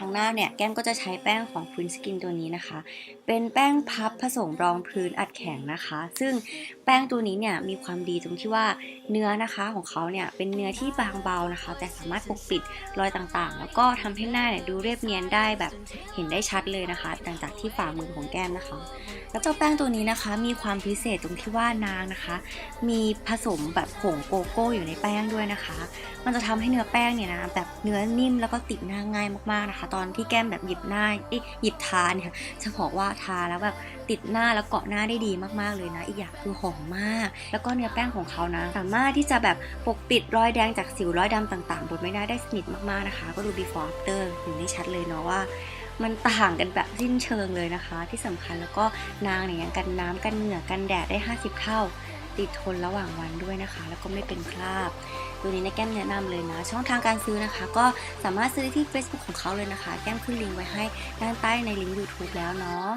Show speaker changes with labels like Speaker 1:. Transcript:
Speaker 1: ทางหน้าเนี่ยแก้มก็จะใช้แป้งของ Queen Skin ตัวนี้นะคะ เป็นแป้งพับผสมรองพื้นอัดแข็งนะคะ ซึ่งแป้งตัวนี้เนี่ยมีความดีตรงที่ว่าเนื้อนะคะของเขาเนี่ยเป็นเนื้อที่บางเบานะคะ แต่สามารถปกปิดรอยต่างๆ แล้วก็ทำให้หน้าเนี่ยดูเรียบเนียนได้แบบเห็นได้ชัดเลยนะคะต่างจากที่ฝ่ามือของแก้มนะคะ แล้วเจ้าแป้งตัวนี้นะคะ มีความพิเศษตรงที่ว่านางนะคะ มีผสมแบบผงโกโก้อยู่ในแป้งด้วยนะคะ มันจะทำให้เนื้อแป้งเนี่ยนะแบบเนื้อนิ่มแล้วก็ติดหน้าง่ายมากๆนะคะตอนที่แก้มแบบหยิบหน้าอ๊ะหยิบทาเนี่ยจะบอกว่าทาแล้วแบบติดหน้าแล้วเกาะหน้าได้ดีมากๆเลยนะ อีกอย่างคือหอมมาก แล้วก็เนื้อแป้งของเขานะ สามารถที่จะแบบปกปิดรอยแดงจากสิวรอยดำต่างๆบนใบหน้าได้สนิทมากๆนะคะ ก็ดู before after เห็นได้ชัดเลยเนาะว่ามันต่างกันแบบสิ้นเชิงเลยนะคะ ที่สำคัญแล้วก็นางเนี่ยยังกันน้ำกันเหงื่อกันแดดได้ 50 เท่า ติดทนระหว่างวันด้วยนะคะ แล้วก็ไม่เป็นคราบ ตัวนี้ในแก้มแนะนำเลยนะ ช่องทางการซื้อนะคะ ก็สามารถซื้อที่ Facebook ของเขาเลยนะคะ แก้มขึ้นลิงก์ไว้ให้ด้านใต้ในลิงก์ YouTube แล้วเนาะ